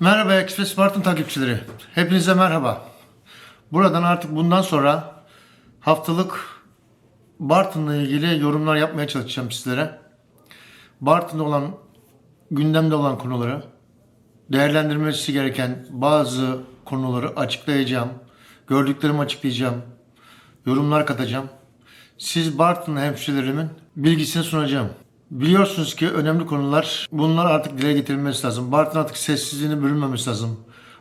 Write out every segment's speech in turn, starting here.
Merhaba Express Bartın takipçileri. Hepinize merhaba. Buradan artık bundan sonra haftalık Bartın'la ilgili yorumlar yapmaya çalışacağım sizlere. Bartın'da olan, gündemde olan konuları, değerlendirmesi gereken bazı konuları açıklayacağım. Gördüklerimi açıklayacağım. Yorumlar katacağım. Siz Bartın'lı hemşirelerimin bilgisini sunacağım. Biliyorsunuz ki önemli konular bunlar artık dile getirilmesi lazım. Bartın artık sessizliğini bölünmemesi lazım.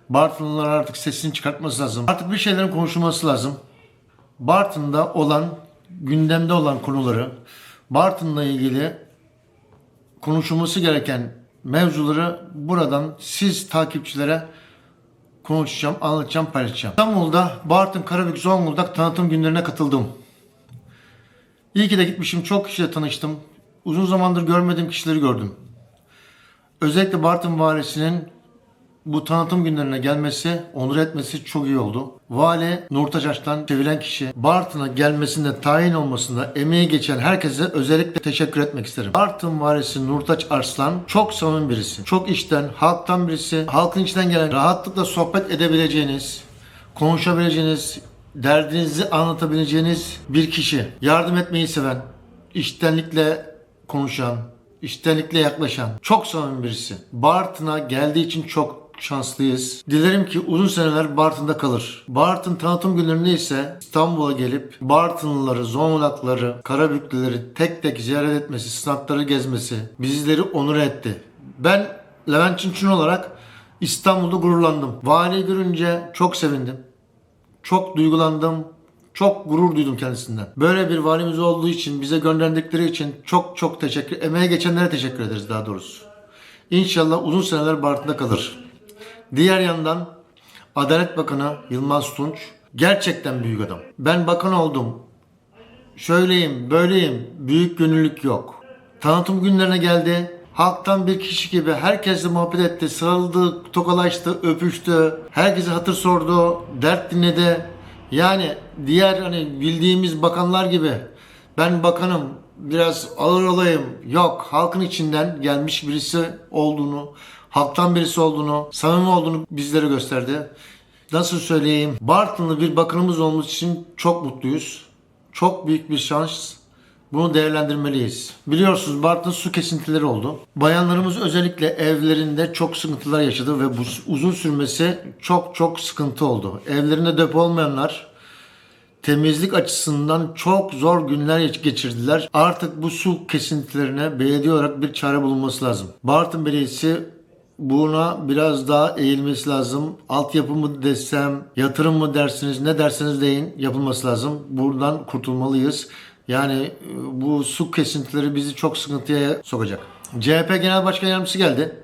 Bartınlılar artık sesini çıkartması lazım. Artık bir şeylerin konuşulması lazım. Bartın'da olan, gündemde olan konuları, Bartın'la ilgili konuşulması gereken mevzuları buradan siz takipçilere konuşacağım, anlatacağım, paylaşacağım. İstanbul'da Bartın, Karabük, Zonguldak tanıtım günlerine katıldım. İyi ki de gitmişim. Çok kişiyle tanıştım. Uzun zamandır görmediğim kişileri gördüm. Özellikle Bartın Valisi'nin bu tanıtım günlerine gelmesi, onur etmesi çok iyi oldu. Vali Nurtaç Aç'tan kişi Bartın'a gelmesinde, tayin olmasında emeği geçen herkese özellikle teşekkür etmek isterim. Bartın Valisi Nurtaç Arslan çok samimi birisi. Çok içten, halktan birisi. Halkın içinden gelen rahatlıkla sohbet edebileceğiniz, konuşabileceğiniz, derdinizi anlatabileceğiniz bir kişi. Yardım etmeyi seven, içtenlikle konuşan, içtenlikle yaklaşan, çok samimi birisi. Bartın'a geldiği için çok şanslıyız. Dilerim ki uzun seneler Bartın'da kalır. Bartın tanıtım günlerinde ise İstanbul'a gelip Bartınlıları, Zonguldakları, Karabüklüleri tek tek ziyaret etmesi, standları gezmesi bizleri onur etti. Ben Levent Çinçin olarak İstanbul'da gururlandım. Valiyi görünce çok sevindim. Çok duygulandım. Çok gurur duydum kendisinden. Böyle bir valimiz olduğu için, bize gönderdikleri için çok çok teşekkür, emeğe geçenlere teşekkür ederiz daha doğrusu. İnşallah uzun seneler Bartın'da kalır. Diğer yandan Adalet Bakanı Yılmaz Tunç gerçekten büyük adam. Ben bakan oldum. Şöyleyim, böyleyim. Büyük gönüllük yok. Tanıtım günlerine geldi. Halktan bir kişi gibi herkesle muhabbet etti, sarıldı, tokalaştı, öpüştü. Herkese hatır sordu, dert dinledi. Yani diğer hani bildiğimiz bakanlar gibi ben bakanım biraz ağır olayım. Yok halkın içinden gelmiş birisi olduğunu, halktan birisi olduğunu, samimi olduğunu bizlere gösterdi. Nasıl söyleyeyim? Bartınlı bir bakanımız olması için çok mutluyuz. Çok büyük bir şans. Bunu değerlendirmeliyiz. Biliyorsunuz Bartın su kesintileri oldu. Bayanlarımız özellikle evlerinde çok sıkıntılar yaşadı ve bu uzun sürmesi çok çok sıkıntı oldu. Evlerinde depo olmayanlar temizlik açısından çok zor günler geçirdiler. Artık bu su kesintilerine belediye olarak bir çare bulunması lazım. Bartın Belediyesi buna biraz daha eğilmesi lazım. Altyapı mı desem, yatırım mı dersiniz, ne derseniz deyin yapılması lazım. Buradan kurtulmalıyız. Yani e, bu su kesintileri bizi çok sıkıntıya sokacak. CHP Genel Başkan Yardımcısı geldi.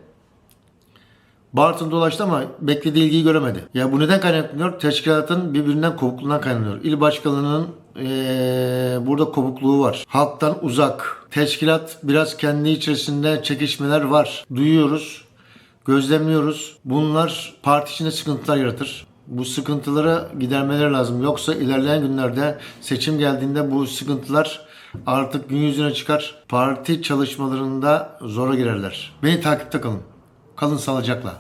Bartın dolaştı ama beklediği ilgiyi göremedi. Ya bu neden kaynaklanıyor? Teşkilatın birbirinden kopukluğundan kaynaklanıyor. İl başkanının eee, burada kopukluğu var. Halktan uzak. Teşkilat biraz kendi içerisinde çekişmeler var. Duyuyoruz, gözlemliyoruz. Bunlar parti içinde sıkıntılar yaratır. Bu sıkıntıları gidermeleri lazım. Yoksa ilerleyen günlerde seçim geldiğinde bu sıkıntılar artık gün yüzüne çıkar. Parti çalışmalarında zora girerler. Beni takipte kalın. Kalın sağlıcakla.